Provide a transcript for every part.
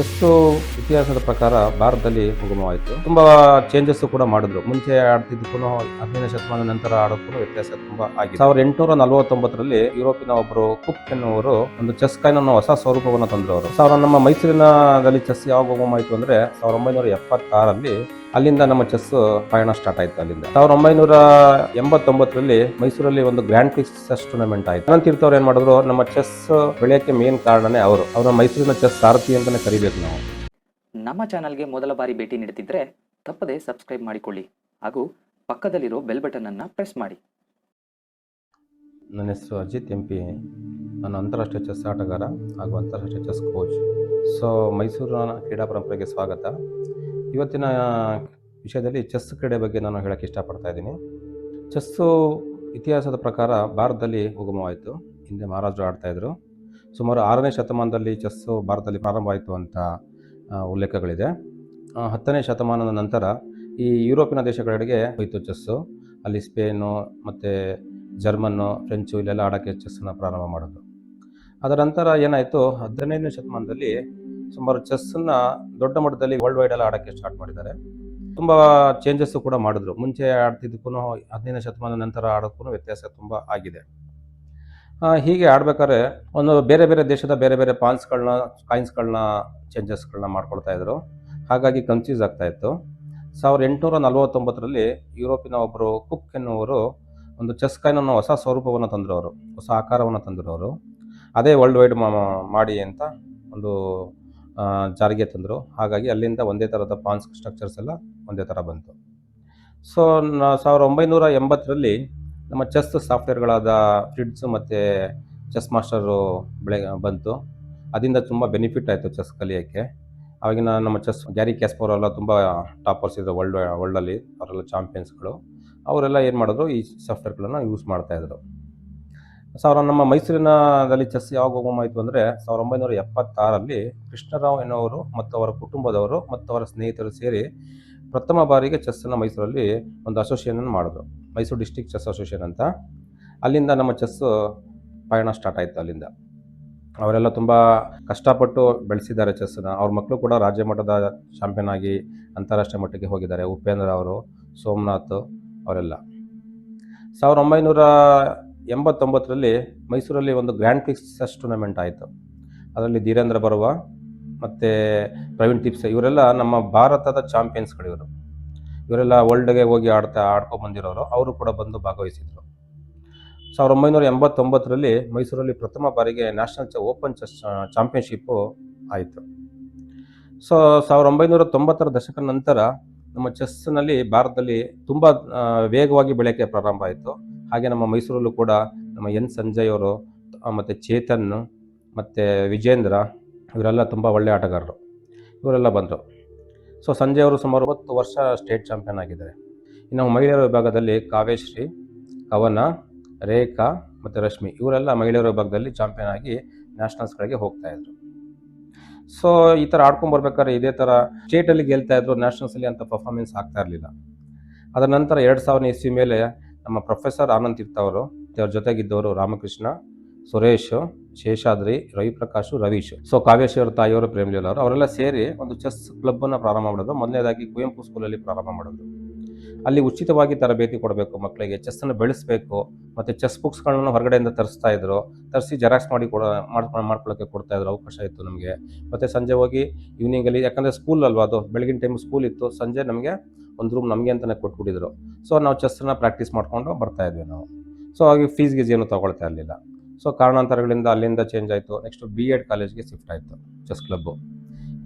Chess ಇತಿಹಾಸದ ಪ್ರಕಾರ ಭಾರತದಲ್ಲಿ ಉಗಮವಾಯಿತು ತುಂಬಾ ಚೇಂಜಸ್ ಕೂಡ ಮಾಡಿದ್ರು. ಮುಂಚೆ ಆಡ್ತಿದ್ದಕ್ಕೂ ಹದಿನೈದು ಶತಮಾನ ನಂತರ ಆಡೋಕ್ಕೂ ವ್ಯತ್ಯಾಸ ತುಂಬಾ ಆಗಿದೆ. ಸಾವಿರದ ಎಂಟುನೂರ ನಲವತ್ತೊಂಬತ್ತರಲ್ಲಿ ಯುರೋಪಿನ ಒಬ್ಬರು ಕುಕ್ ಎನ್ನುವರು ಒಂದು ಚೆಸ್ ಕಾಯ್ನ ಹೊಸ ಸ್ವರೂಪವನ್ನು ತಂದ್ರು ಅವರು ಸಾವಿರ ನಮ್ಮ ಮೈಸೂರಿನದಲ್ಲಿ ಚೆಸ್ ಯಾವಾಗ ಉಗಮವಾಯಿತು ಅಂದ್ರೆ ಸಾವಿರದ ಒಂಬೈನೂರ ಎಪ್ಪತ್ತಾರಲ್ಲಿ ಅಲ್ಲಿಂದ ನಮ್ಮ ಚೆಸ್ ಪಯಣ ಸ್ಟಾರ್ಟ್ ಆಯ್ತು ಅಲ್ಲಿಂದ. ಸಾವಿರದ ಒಂಬೈನೂರ ಎಂಬತ್ತೊಂಬತ್ತರಲ್ಲಿ ಮೈಸೂರಲ್ಲಿ ಒಂದು ಗ್ರ್ಯಾಂಡ್ ಪ್ರಿಕ್ಸ್ ಚೆಸ್ ಟೂರ್ನಮೆಂಟ್ ಆಯ್ತು. ಅನಂತ ತೀರ್ಥವ್ರು ಏನು ಮಾಡಿದ್ರು ನಮ್ಮ ಚೆಸ್ ಬೆಳೆಯೋಕ್ಕೆ ಮೇನ್ ಕಾರಣನೇ ಅವರು. ಅವರ ಮೈಸೂರಿನ ಚೆಸ್ ಸಾರಥಿ ಅಂತಲೇ ಕರಿಬೇಕು ನಾವು. ನಮ್ಮ ಚಾನಲ್ಗೆ ಮೊದಲ ಬಾರಿ ಭೇಟಿ ನೀಡುತ್ತಿದ್ದರೆ ತಪ್ಪದೆ ಸಬ್ಸ್ಕ್ರೈಬ್ ಮಾಡಿಕೊಳ್ಳಿ. ಹಾಗೂ ಪಕ್ಕದಲ್ಲಿರೋ ಬೆಲ್ ಬಟನ್ ಅನ್ನು ಪ್ರೆಸ್ ಮಾಡಿ. ನನ್ನ ಹೆಸರು ಅಜಿತ್ ಎಂ ಪಿ. ನಾನು ಅಂತಾರಾಷ್ಟ್ರೀಯ ಚೆಸ್ ಆಟಗಾರ ಹಾಗೂ ಅಂತಾರಾಷ್ಟ್ರೀಯ ಚೆಸ್ ಕೋಚ್ ಸೊ ಮೈಸೂರಿನ ಕ್ರೀಡಾ ಪರಂಪರೆಗೆ ಸ್ವಾಗತ. ಇವತ್ತಿನ ವಿಷಯದಲ್ಲಿ ಚೆಸ್ ಕ್ರೀಡೆ ಬಗ್ಗೆ ನಾನು ಹೇಳಕ್ಕೆ ಇಷ್ಟಪಡ್ತಾ ಇದ್ದೀನಿ. ಚೆಸ್ಸು ಇತಿಹಾಸದ ಪ್ರಕಾರ ಭಾರತದಲ್ಲಿ ಉಗಮವಾಯಿತು. ಹಿಂದೆ ಮಹಾರಾಜರು ಆಡ್ತಾಯಿದ್ರು ಸುಮಾರು ಆರನೇ ಶತಮಾನದಲ್ಲಿ ಚೆಸ್ಸು ಭಾರತದಲ್ಲಿ ಪ್ರಾರಂಭ ಆಯಿತು ಅಂತ ಉಲ್ಲೇಖಗಳಿದೆ. ಹತ್ತನೇ ಶತಮಾನದ ನಂತರ ಈ ಯುರೋಪಿನ ದೇಶಗಳಿಗೆ ಹೋಯಿತು ಚೆಸ್ಸು. ಅಲ್ಲಿ ಸ್ಪೇನು ಮತ್ತು ಜರ್ಮನ್ನು, ಫ್ರೆಂಚು ಇಲ್ಲೆಲ್ಲ ಆಡೋಕ್ಕೆ ಚೆಸ್ಸನ್ನು ಪ್ರಾರಂಭ ಮಾಡೋದು ಅದರ ನಂತರ ಏನಾಯಿತು? ಹದಿನೈದನೇ ಶತಮಾನದಲ್ಲಿ ಸುಮಾರು ಚೆಸ್ಸನ್ನು ದೊಡ್ಡ ಮಟ್ಟದಲ್ಲಿ ವರ್ಲ್ಡ್ ವೈಡ್ ಎಲ್ಲ ಆಡೋಕ್ಕೆ ಸ್ಟಾರ್ಟ್ ಮಾಡಿದ್ದಾರೆ. ತುಂಬ ಚೇಂಜಸ್ಸು ಕೂಡ ಮಾಡಿದ್ರು. ಮುಂಚೆ ಆಡ್ತಿದ್ದಕ್ಕೂ ಹದಿನೈದನೇ ಶತಮಾನ ನಂತರ ಆಡೋಕ್ಕೂ ವ್ಯತ್ಯಾಸ ತುಂಬ ಆಗಿದೆ. ಹೀಗೆ ಆಡ್ಬೇಕಾದ್ರೆ ಒಂದು ಬೇರೆ ಬೇರೆ ದೇಶದ ಬೇರೆ ಬೇರೆ ಪಾನ್ಸ್ಗಳನ್ನ ಕಾಯಿನ್ಸ್ಗಳನ್ನ ಚೇಂಜಸ್ಗಳನ್ನ ಮಾಡ್ಕೊಳ್ತಾ ಇದ್ರು. ಹಾಗಾಗಿ ಕನ್ಫ್ಯೂಸ್ ಆಗ್ತಾ ಇತ್ತು. ಸಾವಿರದ ಎಂಟುನೂರ ನಲವತ್ತೊಂಬತ್ತರಲ್ಲಿ ಯುರೋಪಿನ ಒಬ್ಬರು ಕುಕ್ ಎನ್ನುವರು ಒಂದು ಚೆಸ್ ಕಾಯಿನ್ ಅನ್ನೋ ಹೊಸ ಸ್ವರೂಪವನ್ನು ತಂದಿರೋರು ಹೊಸ ಆಕಾರವನ್ನು ತಂದಿರೋರು ಅದೇ ವರ್ಲ್ಡ್ ವೈಡ್ ಮಾಡಿ ಅಂತ ಒಂದು ಜಾರಿಗೆ ತಂದರು. ಹಾಗಾಗಿ ಅಲ್ಲಿಂದ ಒಂದೇ ಥರದ ಪಾನ್ಸ್ ಸ್ಟ್ರಕ್ಚರ್ಸ್ ಎಲ್ಲ ಒಂದೇ ಥರ ಬಂತು. ಸೊ ಸಾವಿರದ ಒಂಬೈನೂರ ಎಂಬತ್ತರಲ್ಲಿ ನಮ್ಮ ಚೆಸ್ ಸಾಫ್ಟ್ವೇರ್ಗಳಾದ ಫ್ರಿಡ್ಸ್ ಮತ್ತು ಚೆಸ್ ಮಾಸ್ಟರು ಬೆಳೆ, ಬಂತು. ಅದರಿಂದ ತುಂಬ ಬೆನಿಫಿಟ್ ಆಯಿತು ಚೆಸ್ ಕಲಿಯೋಕ್ಕೆ. ಆವಾಗಿನ ನಮ್ಮ ಚೆಸ್ ಗ್ಯಾರಿ ಕ್ಯಾಸ್ಪೋರ್ ಎಲ್ಲ ತುಂಬ ಟಾಪರ್ಸ್ ಇದ್ದರು ವರ್ಲ್ಡ್, ವರ್ಲ್ಡಲ್ಲಿ. ಅವರೆಲ್ಲ ಚಾಂಪಿಯನ್ಸ್ಗಳು. ಅವರೆಲ್ಲ ಏನು ಮಾಡಿದ್ರು, ಈ ಸಾಫ್ಟ್ವೇರ್ಗಳನ್ನು ಯೂಸ್ ಮಾಡ್ತಾಯಿದ್ರು ಸಾವಿರ ನಮ್ಮ ಮೈಸೂರಿನಲ್ಲಿ ಚೆಸ್ ಯಾವಾಗ ಉಗಮವಾಯಿತು ಅಂದರೆ ಸಾವಿರದ ಒಂಬೈನೂರ ಎಪ್ಪತ್ತಾರಲ್ಲಿ ಕೃಷ್ಣರಾವ್ ಎನ್ನುವರು ಮತ್ತು ಅವರ ಕುಟುಂಬದವರು ಮತ್ತು ಅವರ ಸ್ನೇಹಿತರು ಸೇರಿ ಪ್ರಥಮ ಬಾರಿಗೆ ಚೆಸ್ಸನ್ನು ಮೈಸೂರಲ್ಲಿ ಒಂದು ಅಸೋಸಿಯೇಷನ್ ಮಾಡಿದ್ರು. ಮೈಸೂರು ಡಿಸ್ಟಿಕ್ ಚೆಸ್ ಅಸೋಸಿಯೇಷನ್ ಅಂತ. ಅಲ್ಲಿಂದ ನಮ್ಮ ಚೆಸ್ಸು ಪಯಣ ಸ್ಟಾರ್ಟ್ ಆಯಿತು ಅಲ್ಲಿಂದ. ಅವರೆಲ್ಲ ತುಂಬ ಕಷ್ಟಪಟ್ಟು ಬೆಳೆಸಿದ್ದಾರೆ ಚೆಸ್ಸನ್ನ. ಅವ್ರ ಮಕ್ಕಳು ಕೂಡ ರಾಜ್ಯ ಮಟ್ಟದ ಚಾಂಪಿಯನ್ ಆಗಿ ಅಂತಾರಾಷ್ಟ್ರೀಯ ಮಟ್ಟಕ್ಕೆ ಹೋಗಿದ್ದಾರೆ. ಉಪೇಂದ್ರ ಅವರು, ಸೋಮನಾಥ್ ಅವರೆಲ್ಲ. ಸಾವಿರದ ಒಂಬೈನೂರ ಎಂಬತ್ತೊಂಬತ್ತರಲ್ಲಿ ಮೈಸೂರಲ್ಲಿ ಒಂದು ಗ್ರ್ಯಾಂಡ್ ಪ್ರಿಕ್ಸ್ ಚೆಸ್ ಟೂರ್ನಮೆಂಟ್ ಆಯಿತು. ಅದರಲ್ಲಿ ಧೀರೇಂದ್ರ ಬರುವ ಮತ್ತು ಪ್ರವೀಣ್ ಟಿಪ್ಸ್ ಇವರೆಲ್ಲ ನಮ್ಮ ಭಾರತದ ಚಾಂಪಿಯನ್ಸ್ಗಳು ಇವರು. ಇವರೆಲ್ಲ ವರ್ಲ್ಡ್ಗೆ ಹೋಗಿ ಆಡ್ತಾ, ಆಡ್ಕೊಂಡು ಬಂದಿರೋರು. ಅವರು ಕೂಡ ಬಂದು ಭಾಗವಹಿಸಿದರು. ಸಾವಿರದ ಒಂಬೈನೂರ ಎಂಬತ್ತೊಂಬತ್ತರಲ್ಲಿ ಮೈಸೂರಲ್ಲಿ ಪ್ರಥಮ ಬಾರಿಗೆ ನ್ಯಾಷನಲ್ ಚ ಓಪನ್ ಚೆಸ್ ಚಾಂಪಿಯನ್ಶಿಪ್ಪು ಆಯಿತು. ಸೊ ಸಾವಿರದ ಒಂಬೈನೂರ ತೊಂಬತ್ತರ ದಶಕದ ನಂತರ ನಮ್ಮ ಚೆಸ್ನಲ್ಲಿ ಭಾರತದಲ್ಲಿ ತುಂಬ ವೇಗವಾಗಿ ಬೆಳೆಯೋಕ್ಕೆ ಪ್ರಾರಂಭ ಆಯಿತು. ಹಾಗೆ ನಮ್ಮ ಮೈಸೂರಲ್ಲೂ ಕೂಡ ನಮ್ಮ ಎನ್ ಸಂಜಯ್ ಅವರು ಮತ್ತು ಚೇತನ್, ಮತ್ತು ವಿಜೇಂದ್ರ, ಇವರೆಲ್ಲ ತುಂಬ ಒಳ್ಳೆಯ ಆಟಗಾರರು. ಇವರೆಲ್ಲ ಬಂದರು. ಸೊ ಸಂಜಯ್ ಅವರು ಸುಮಾರು ಒಂಬತ್ತು ವರ್ಷ ಸ್ಟೇಟ್ ಚಾಂಪಿಯನ್ ಆಗಿದ್ದಾರೆ. ಇನ್ನು ಮಹಿಳೆಯರ ವಿಭಾಗದಲ್ಲಿ ಕಾವ್ಯಶ್ರೀ, ಕವನ, ರೇಖಾ ಮತ್ತು ರಶ್ಮಿ ಇವರೆಲ್ಲ ಮಹಿಳೆಯರ ವಿಭಾಗದಲ್ಲಿ ಚಾಂಪಿಯನ್ ಆಗಿ ನ್ಯಾಷನಲ್ಸ್ಗಳಿಗೆ ಹೋಗ್ತಾ ಇದ್ರು. ಸೊ ಈ ಥರ ಆಡ್ಕೊಂಡು ಬರ್ಬೇಕಾದ್ರೆ ಇದೇ ಥರ ಸ್ಟೇಟಲ್ಲಿ ಗೆಲ್ತಾಯಿದ್ರು ನ್ಯಾಷನಲ್ಸಲ್ಲಿ ಅಂತ ಪರ್ಫಾರ್ಮೆನ್ಸ್ ಆಗ್ತಾ ಇರಲಿಲ್ಲ. ಅದರ ನಂತರ ಎರಡು ಸಾವಿರ ಇಸ್ವಿ ಮೇಲೆ ನಮ್ಮ ಪ್ರೊಫೆಸರ್ ಆನಂದ್ ತೀರ್ಥ ಅವರು ಜೊತೆಗಿದ್ದವರು ರಾಮಕೃಷ್ಣ, ಸುರೇಶ್, ಶೇಷಾದ್ರಿ, ರವಿಪ್ರಕಾಶ್, ರವೀಶ್. ಸೊ ಕಾವ್ಯಶ್ವರ ತಾಯಿಯವರು ಪ್ರೇಮಲೀಲ ಅವರು, ಅವರೆಲ್ಲ ಸೇರಿ ಒಂದು ಚೆಸ್ ಕ್ಲಬ್ ಅನ್ನು ಪ್ರಾರಂಭ ಮಾಡೋದು ಮೊದಲನೇದಾಗಿ ಕುವೆಂಪು ಸ್ಕೂಲಲ್ಲಿ ಪ್ರಾರಂಭ ಮಾಡೋದು ಅಲ್ಲಿ ಉಚಿತವಾಗಿ ತರಬೇತಿ ಕೊಡಬೇಕು ಮಕ್ಕಳಿಗೆ ಚೆಸ್ ಅನ್ನು ಬೆಳೆಸಬೇಕು, ಮತ್ತು ಚೆಸ್ ಬುಕ್ಸ್ಗಳನ್ನು ಹೊರಗಡೆಯಿಂದ ತರಿಸ್ತಾ ಇದ್ರು. ತರಿಸಿ ಜೆರಾಕ್ಸ್ ಮಾಡಿ ಕೊಡ ಮಾಡ್ಕೊಂಡು ಮಾಡ್ಕೊಳ್ಳೋಕ್ಕೆ ಕೊಡ್ತಾ ಇದ್ರು, ಅವಕಾಶ ಇತ್ತು ನಮಗೆ. ಮತ್ತು ಸಂಜೆ ಹೋಗಿ ಈವ್ನಿಂಗಲ್ಲಿ ಯಾಕಂದರೆ ಸ್ಕೂಲ್ ಅಲ್ವಾ ಅದು, ಬೆಳಗಿನ ಟೈಮ್ ಸ್ಕೂಲ್ ಇತ್ತು, ಸಂಜೆ ನಮಗೆ ಒಂದು ರೂಮ್ ನಮಗೆ ಅಂತಲೇ ಕೊಟ್ಬಿಟ್ಟಿದ್ರು. ಸೊ ನಾವು ಚೆಸ್ಸನ್ನು ಪ್ರಾಕ್ಟೀಸ್ ಮಾಡಿಕೊಂಡು ಬರ್ತಾ ಇದ್ವಿ ನಾವು. ಸೊ ಹಾಗೆ ಫೀಸ್ ಗೀಸ್ ಏನು ತೊಗೊಳ್ತಾ ಇರಲಿಲ್ಲ. ಸೊ ಕಾರಣಾಂತರಗಳಿಂದ ಅಲ್ಲಿಂದ ಚೇಂಜ್ ಆಯಿತು. ನೆಕ್ಸ್ಟ್ ಬಿ ಎಡ್ ಕಾಲೇಜ್ಗೆ ಶಿಫ್ಟ್ ಆಯಿತು ಚೆಸ್ ಕ್ಲಬ್ಬು